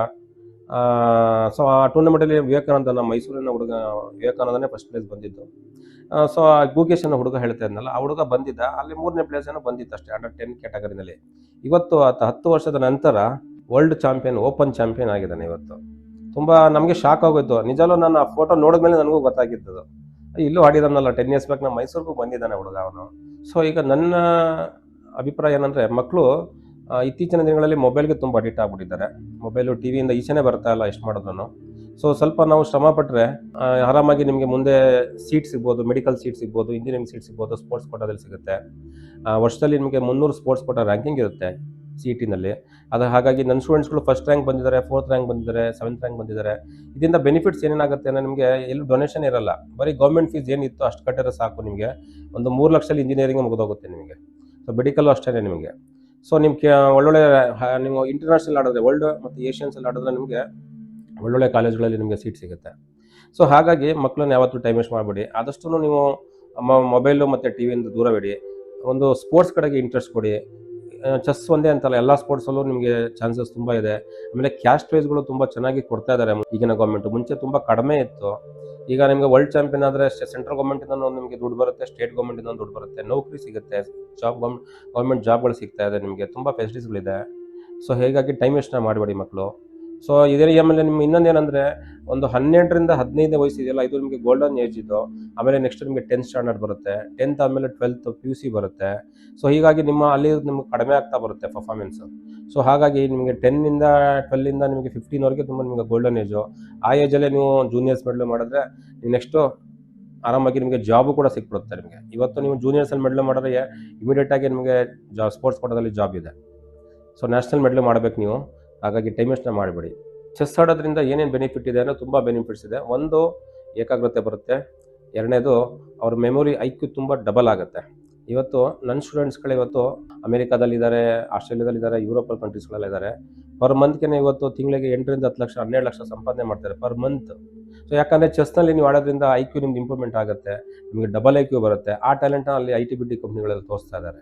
ಸೊ ಆ ಟೂರ್ನಮೆಂಟಲ್ಲಿ ವಿವೇಕಾನಂದ ನಮ್ಮ ಮೈಸೂರಿನ ಹುಡುಗ, ವಿವೇಕಾನಂದನೇ ಫಸ್ಟ್ ಪ್ಲೇಸ್ ಬಂದಿದ್ದು. ಸೊ ಆ ಗೂಗೇಶ್ ಅನ್ನೋ ಹುಡುಗ ಹೇಳ್ತಾ ಇದ್ನಲ್ಲ, ಆ ಹುಡುಗ ಬಂದಿದ್ದ, ಅಲ್ಲಿ ಮೂರನೇ ಪ್ಲೇಸ್ ಏನೋ ಬಂದಿತ್ತು ಅಷ್ಟೇ ಅಂಡರ್ ಟೆನ್ ಕ್ಯಾಟಗರಿನಲ್ಲಿ ಇವತ್ತು ಆತ ಹತ್ತು ವರ್ಷದ ನಂತರ ವರ್ಲ್ಡ್ ಚಾಂಪಿಯನ್ ಓಪನ್ ಚಾಂಪಿಯನ್ ಆಗಿದ್ದಾನೆ ಇವತ್ತು. ತುಂಬ ನಮಗೆ ಶಾಕ್ ಆಗೋಯ್ತು. ನಿಜಲ್ಲೂ ನಾನು ಆ ಫೋಟೋ ನೋಡಿದ್ಮೇಲೆ ನನಗೂ ಗೊತ್ತಾಗಿದ್ದದು. ಇಲ್ಲೂ ಆಡಿದಾನಲ್ಲ ಟೆನ್ ಇಯರ್ಸ್ ಬ್ಯಾಕ್ ನಮ್ಮ ಮೈಸೂರಿಗೂ ಬಂದಿದ್ದಾನೆ ಹುಡುಗ ಅವನು. ಸೊ ಈಗ ನನ್ನ ಅಭಿಪ್ರಾಯ ಏನಂದರೆ ಮಕ್ಕಳು ಇತ್ತೀಚಿನ ದಿನಗಳಲ್ಲಿ ಮೊಬೈಲ್ಗೆ ತುಂಬ ಅಡಿಕ್ಟ್ ಆಗಿಬಿಟ್ಟಿದ್ದಾರೆ. ಮೊಬೈಲು ಟಿ ವಿಯಿಂದ ಈಚೆನೇ ಬರ್ತಾ ಇಲ್ಲ ಎಷ್ಟು ಮಾಡಿದ್ರು ಸೊ ಸ್ವಲ್ಪ ನಾವು ಶ್ರಮ ಪಟ್ಟರೆ ಆರಾಮಾಗಿ ನಿಮಗೆ ಮುಂದೆ ಸೀಟ್ ಸಿಗ್ಬೋದು ಮೆಡಿಕಲ್ ಸೀಟ್ ಸಿಗ್ಬೋದು ಇಂಜಿನಿಯರಿಂಗ್ ಸೀಟ್ ಸಿಗ್ಬೋದು ಸ್ಪೋರ್ಟ್ಸ್ ಕೋಟಾದಲ್ಲಿ ಸಿಗುತ್ತೆ. ವರ್ಷದಲ್ಲಿ ನಿಮಗೆ ಮುನ್ನೂರು ಸ್ಪೋರ್ಟ್ಸ್ ಕೋಟಾ ರ್ಯಾಂಕಿಂಗ್ ಇರುತ್ತೆ ಸಿ ಇ ಟಿನಲ್ಲಿ ಅದು ಹಾಗಾಗಿ ನನ್ನ ಸ್ಟೂಡೆಂಟ್ಸ್ಗಳು ಫಸ್ಟ್ ರ್ಯಾಂಕ್ ಬಂದಿದ್ದಾರೆ ಫೋರ್ತ್ ರ್ಯಾಂಕ್ ಬಂದಿದ್ದಾರೆ ಸೆವೆಂತ್ ರ್ಯಾಂಕ್ ಬಂದಿದ್ದಾರೆ. ಇದರಿಂದ ಬೆನಿಫಿಟ್ಸ್ ಏನೇನಾಗುತ್ತೆ ಅಂದರೆ ನಿಮಗೆ ಎಲ್ಲೂ ಡೊನೇಷನ್ ಇರಲ್ಲ. ಬರೀ ಗೌರ್ಮೆಂಟ್ ಫೀಸ್ ಏನಿತ್ತು ಅಷ್ಟು ಕಟ್ಟಿದ್ರೆ ಸಾಕು ನಿಮಗೆ. ಒಂದು ಮೂರು ಲಕ್ಷದಲ್ಲಿ ಇಂಜಿನಿಯರಿಂಗ್ ಮುಗಿದೋಗುತ್ತೆ ನಿಮಗೆ. ಸೊ ಮೆಡಿಕಲ್ಲು ಅಷ್ಟೇ ನಿಮಗೆ. ಸೊ ನಿಮ್ಗೆ ಒಳ್ಳೊಳ್ಳೆ ನೀವು ಇಂಟರ್ನ್ಯಾಷನಲ್ ಆಡಿದ್ರೆ ವರ್ಲ್ಡ್ ಮತ್ತು ಏಷ್ಯನ್ಸಲ್ಲಿ ಆಡಿದ್ರೆ ನಿಮಗೆ ಒಳ್ಳೊಳ್ಳೆ ಕಾಲೇಜ್ಗಳಲ್ಲಿ ನಿಮಗೆ ಸೀಟ್ ಸಿಗುತ್ತೆ. ಸೊ ಹಾಗಾಗಿ ಮಕ್ಕಳನ್ನ ಯಾವತ್ತೂ ಟೈಮ್ ವೇಸ್ಟ್ ಮಾಡಬೇಡಿ. ಆದಷ್ಟು ನೀವು ಮೊಬೈಲು ಮತ್ತು ಟಿ ವಿಯಿಂದ ದೂರವಿಡಿ ಒಂದು ಸ್ಪೋರ್ಟ್ಸ್ ಕಡೆಗೆ ಇಂಟ್ರೆಸ್ಟ್ ಕೊಡಿ. ಚೆಸ್ ಒಂದೇ ಅಂತಲ್ಲ, ಎಲ್ಲ ಸ್ಪೋರ್ಟ್ಸಲ್ಲೂ ನಿಮಗೆ ಚಾನ್ಸಸ್ ತುಂಬ ಇದೆ. ಆಮೇಲೆ ಕ್ಯಾಸ್ಟ್ ವೈಸ್ಗಳು ತುಂಬ ಚೆನ್ನಾಗಿ ಕೊಡ್ತಾ ಇದ್ದಾರೆ ಈಗಿನ ಗೌರ್ಮೆಂಟ್ ಮುಂಚೆ ತುಂಬ ಕಡಿಮೆ ಇತ್ತು. ಈಗ ನಿಮಗೆ ವರ್ಲ್ಡ್ ಚಾಂಪಿಯನ್ ಆದರೆ ಸೆಂಟ್ರಲ್ ಗೌರ್ಮೆಂಟಿಂದ ನಿಮಗೆ ದುಡ್ಡು ಬರುತ್ತೆ ಸ್ಟೇಟ್ ಗೌರ್ಮೆಂಟಿಂದ ದುಡ್ಡು ಬರುತ್ತೆ. ನೌಕರಿ ಸಿಗುತ್ತೆ ಜಾಬ್ ಗೌರ್ಮೆಂಟ್ ಜಾಬ್ಗಳು ಸಿಗ್ತಾ ಇದೆ ನಿಮಗೆ. ತುಂಬ ಫೆಸಿಲಿಟೀಸ್ಗಳಿದೆ ಸೊ ಹೀಗಾಗಿ ಟೈಮ್ ವೇಸ್ಟ್ನ ಮಾಡಬೇಡಿ ಮಕ್ಕಳು ಸೊ ಇದೇ ಆಮೇಲೆ ಇನ್ನೊಂದು ಇನ್ನೊಂದೇನೆಂದರೆ, ಒಂದು ಹನ್ನೆರಡರಿಂದ ಹದಿನೈದು ವಯಸ್ಸಿದೆಯಲ್ಲ ಇದು ನಿಮಗೆ ಗೋಲ್ಡನ್ ಏಜ್ ಇದು. ಆಮೇಲೆ ನೆಕ್ಸ್ಟ್ ನಿಮಗೆ ಟೆಂತ್ ಸ್ಟ್ಯಾಂಡರ್ಡ್ ಬರುತ್ತೆ. ಟೆಂತ್ ಆದಮೇಲೆ ಟ್ವೆಲ್ತ್ ಪಿ ಯು ಸಿ ಬರುತ್ತೆ. ಸೊ ಹೀಗಾಗಿ ನಿಮ್ಮ ಅಲ್ಲಿ ನಿಮ್ಗೆ ಕಡಿಮೆ ಆಗ್ತಾ ಬರುತ್ತೆ ಪರ್ಫಾರ್ಮೆನ್ಸು ಸೊ ಹಾಗಾಗಿ ನಿಮಗೆ ಟೆನ್ನಿಂದ ಟ್ವೆಲ್ಲಿಂದ ನಿಮಗೆ ಫಿಫ್ಟೀನ್ವರೆಗೆ ತುಂಬ ನಿಮಗೆ ಗೋಲ್ಡನ್ ಏಜು ಆ ಏಜಲ್ಲೇ ನೀವು ಜೂನಿಯರ್ಸ್ ಮೆಡ್ಲ್ ಮಾಡಿದ್ರೆ, ನೀವು ನೆಕ್ಸ್ಟು ಆರಾಮಾಗಿ ನಿಮಗೆ ಜಾಬು ಕೂಡ ಸಿಕ್ಬಿಡುತ್ತೆ ನಿಮಗೆ. ಇವತ್ತು ನೀವು ಜೂನಿಯರ್ಸಲ್ಲಿ ಮೆಡ್ಲ್ ಮಾಡಿದ್ರೆ ಇಮಿಡಿಯೇಟಾಗಿ ನಿಮಗೆ ಜಾ ಸ್ಪೋರ್ಟ್ಸ್ ಕೋಟದಲ್ಲಿ ಜಾಬ್ ಇದೆ. ಸೊ ನ್ಯಾಷನಲ್ ಮೆಡ್ಲ್ ಮಾಡಬೇಕು ನೀವು. ಹಾಗಾಗಿ ಟೈಮ್ ವೇಸ್ಟ್ನ ಮಾಡಬೇಡಿ. ಚೆಸ್ ಆಡೋದ್ರಿಂದ ಏನೇನು ಬೆನಿಫಿಟ್ ಇದೆ ಅಂದರೆ ತುಂಬ ಬೆನಿಫಿಟ್ಸ್ ಇದೆ. ಒಂದು, ಏಕಾಗ್ರತೆ ಬರುತ್ತೆ. ಎರಡನೇದು, ಅವ್ರ ಮೆಮೊರಿ ಐಕ್ಯೂ ತುಂಬ ಡಬಲ್ ಆಗುತ್ತೆ. ಇವತ್ತು ನನ್ನ ಸ್ಟೂಡೆಂಟ್ಸ್ಗಳು ಇವತ್ತು ಅಮೆರಿಕಾದಲ್ಲಿದ್ದಾರೆ, ಆಸ್ಟ್ರೇಲಿಯಾದಲ್ಲಿದ್ದಾರೆ ಯುರೋಪಲ್ ಕಂಟ್ರೀಸ್ಗಳಲ್ಲಿದ್ದಾರೆ ಪರ್ ಮಂತ್ಗೆ ಇವತ್ತು ತಿಂಗಳಿಗೆ ಎಂಟರಿಂದ ಹತ್ತು ಲಕ್ಷ, ಹನ್ನೆರಡು ಲಕ್ಷ ಸಂಪಾದನೆ ಮಾಡ್ತಾರೆ ಪರ್ ಮಂತ್ ಸೊ ಯಾಕಂದರೆ ಚೆಸ್ನಲ್ಲಿ ನೀವು ಆಡೋದ್ರಿಂದ ಐ ಕ್ಯೂ ನಿಮ್ದು ಇಂಪ್ರೂವ್ಮೆಂಟ್ ಆಗುತ್ತೆ. ನಿಮಗೆ ಡಬಲ್ ಐ ಕ್ಯೂ ಬರುತ್ತೆ. ಆ ಟ್ಯಾಲೆಂಟ್ನ ಅಲ್ಲಿ ಐ ಟಿ ಬಿ ಟಿ ಕಂಪ್ನಿಗಳಲ್ಲಿ ತೋರಿಸ್ತಾ ಇದ್ದಾರೆ.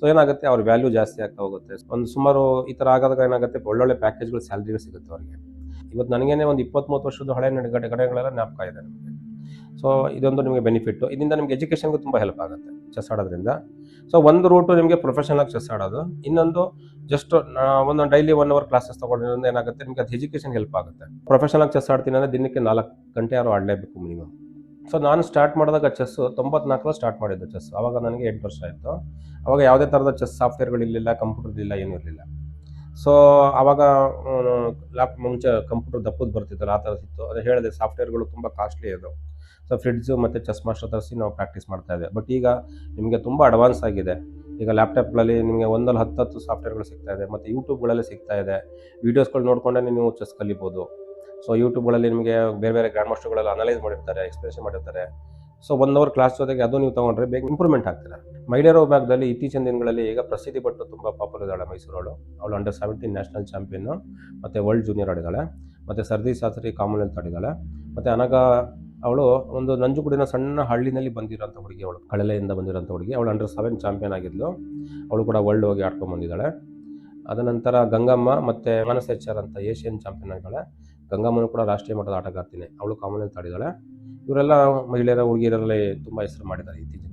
ಸೊ ಏನಾಗುತ್ತೆ? ಅವ್ರ ವ್ಯಾಲ್ಯೂ ಜಾಸ್ತಿ ಆಗ್ತಾ ಹೋಗುತ್ತೆ. ಒಂದು ಸುಮಾರು ಈ ಥರ ಆಗೋದಾಗ ಏನಾಗುತ್ತೆ? ಒಳ್ಳೊಳ್ಳೆ ಪ್ಯಾಕೇಜ್ಗಳು ಸ್ಯಾಲ್ರಿಗಳು ಸಿಗುತ್ತೆ ಅವ್ರಿಗೆ. ಇವತ್ತು ನನಗೇನೆ ಒಂದು ಇಪ್ಪತ್ತ್ಮೂವತ್ತು ವರ್ಷದ ಹಳೆ ನಡೆ, ಘಟನೆಗಳೆಲ್ಲ ಜ್ಞಾಪಕ ಇದೆ ನಮಗೆ. ಸೊ ಇದೊಂದು ನಿಮಗೆ ಬೆನಿಫಿಟ್ಟು ಇದರಿಂದ ನಿಮಗೆ ಎಜುಕೇಷನ್ಗೂ ತುಂಬ ಹೆಲ್ಪ್ ಆಗುತ್ತೆ ಚೆಸ್ ಆಡೋದ್ರಿಂದ. ಸೊ ಒಂದು ರೂಟು ನಿಮಗೆ ಪ್ರೊಫೆಷನಲ್ ಆಗಿ ಚೆಸ್ ಆಡೋದು. ಇನ್ನೊಂದು ಜಸ್ಟ್ ಒಂದು ಡೈಲಿ ಒನ್ ಅವರ್ ಕ್ಲಾಸಸ್ ತೊಗೊಂಡಿರೋದ್ರಿಂದ ಏನಾಗುತ್ತೆ? ನಿಮಗೆ ಅದು ಎಜುಕೇಷನ್ ಹೆಲ್ಪ್ ಆಗುತ್ತೆ. ಪ್ರೊಫೆಷನಲ್ ಆಗಿ ಚೆಸ್ ಆಡ್ತೀನಿ ಅಂದರೆ ದಿನಕ್ಕೆ ನಾಲ್ಕು ಗಂಟೆ ಯಾರು ಆಡಲೇಬೇಕು ಮಿನಿಮಮ್ ಸೊ ನಾನು ಸ್ಟಾರ್ಟ್ ಮಾಡಿದಾಗ ಚೆಸ್ಸು ತೊಂಬತ್ನಾಲ್ಕರಲ್ಲಿ ಸ್ಟಾರ್ಟ್ ಮಾಡಿದ್ದೆ ಚೆಸ್ ಅವಾಗ ನನಗೆ ಎಂಟು ವರ್ಷ ಆಯಿತು. ಅವಾಗ ಯಾವುದೇ ಥರದ ಚೆಸ್ ಸಾಫ್ಟ್ವೇರ್ಗಳಿರಲಿಲ್ಲ ಕಂಪ್ಯೂಟರ್ ಇಲ್ಲ ಏನೂ ಇರಲಿಲ್ಲ. ಸೊ ಆವಾಗ ಲ್ಯಾಪ್ ಮುಂಚೆ ಕಂಪ್ಯೂಟರ್ ದಪ್ಪದ್ದು ಬರ್ತಿತ್ತಲ್ಲ ಆ ಥರದ್ದು ಅದು ಹೇಳಿದೆ ಸಾಫ್ಟ್ವೇರ್ಗಳು ತುಂಬ ಕಾಸ್ಟ್ಲಿ ಅದು. ಸೊ ಫ್ರಿಡ್ಜು ಮತ್ತು ಚೆಸ್ ಮಾಸ್ಟರ್ ತರಿಸಿ ನಾವು ಪ್ರಾಕ್ಟೀಸ್ ಮಾಡ್ತಾ ಇದ್ದೆ. ಬಟ್ ಈಗ ನಿಮಗೆ ತುಂಬ ಅಡ್ವಾನ್ಸ್ ಆಗಿದೆ. ಈಗ ಲ್ಯಾಪ್ಟಾಪ್ಗಳಲ್ಲಿ ನಿಮಗೆ ಒಂದಲ್ಲಿ ಹತ್ತು ಹತ್ತು ಸಾಫ್ಟ್ವೇರ್ಗಳು ಸಿಗ್ತಾ ಇದೆ. ಮತ್ತು ಯೂಟ್ಯೂಬ್ಗಳಲ್ಲಿ ಸಿಗ್ತಾ ಇದೆ. ವೀಡಿಯೋಸ್ಗಳು ನೋಡಿಕೊಂಡೇ ನೀವು ಚೆಸ್ ಕಲಿಬೋದು. ಸೊ ಯೂಟ್ಯೂಬ್ಗಳಲ್ಲಿ ನಿಮಗೆ ಬೇರೆ ಬೇರೆ ಗ್ರ್ಯಾಂಡ್ ಮಾಸ್ಟರ್ಗಳೆಲ್ಲ ಅನಲೈಸ್ ಮಾಡಿರ್ತಾರೆ ಎಕ್ಸ್ಪ್ಲೇಷನ್ ಮಾಡಿರ್ತಾರೆ. ಸೊ ಒನ್ ಅವರ್ ಕ್ಲಾಸ್ ಜೊತೆಗೆ ಅದು ನೀವು ತೊಗೊಂಡ್ರೆ ಬೇಗ ಇಂಪ್ರೂವ್ಮೆಂಟ್ ಆಗ್ತೀರಾ. ಮಹಿಳೆಯರ ವಿಭಾಗದಲ್ಲಿ ಇತ್ತೀಚಿನ ದಿನಗಳಲ್ಲಿ ಈಗ ಪ್ರಸಿದ್ಧಿ ಪಟ್ಟು ತುಂಬ ಪಾಪುಲರ್ ಇದ್ದಾಳೆ ಮೈಸೂರವಳು. ಅವಳು ಅಂಡರ್ ಸೆವೆಂಟೀನ್ ನ್ಯಾಷನಲ್ ಚಾಂಪಿಯನ್ನು ಮತ್ತು ವರ್ಲ್ಡ್ ಜೂನಿಯರ್ ಆಡಿದ್ದಾಳೆ. ಮತ್ತು ಸರ್ದಿ ಶಾಸ್ತ್ರಿ ಕಾಮನ್ವೆಲ್ತ್ ಆಡಿದ್ದಾಳೆ. ಮತ್ತು ಅನಗ ಅವಳು ಒಂದು ನಂಜುಗುಡಿನ ಸಣ್ಣ ಹಳ್ಳಿನಲ್ಲಿ ಬಂದಿರೋಂಥ ಹುಡುಗಿ ಅವಳು. ಕಳಲೆಯಿಂದ ಬಂದಿರೋಂಥ ಹುಡುಗಿ. ಅವಳು ಅಂಡರ್ ಸೆವೆನ್ ಚಾಂಪಿಯನ್ ಆಗಿದ್ಲು. ಅವಳು ಕೂಡ ವರ್ಲ್ಡ್ ಹೋಗಿ ಆಡ್ಕೊಂಡು ಬಂದಿದ್ದಾಳೆ. ಅದ ನಂತರ ಗಂಗಮ್ಮ ಮತ್ತು ಮನಸ್ ಎಚ್ ಆರ್ ಅಂತ ಏಷ್ಯನ್ ಚಾಂಪಿಯನ್ ಆಗಿದ್ದಾಳೆ. ಗಂಗಮ್ಮನು ಕೂಡ ರಾಷ್ಟ್ರೀಯ ಮಟ್ಟದ ಆಟಗಾರ್ತಿನಿ. ಅವಳು ಕಾಮನ್ವೆಲ್ತ್ ಆಡಿದ್ದಾಳೆ. ಇವರೆಲ್ಲ ಮಹಿಳೆಯರ, ಹುಡುಗಿಯರಲ್ಲಿ ತುಂಬ ಹೆಸರು ಮಾಡಿದ್ದಾರೆ ದಿನಗಳಲ್ಲಿ